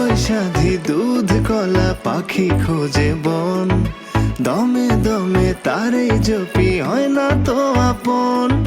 যতই সাধি, দুধ কলা পাখি খোঁজে বন। দমে দমে তারে জপি, হয় না তো আপন।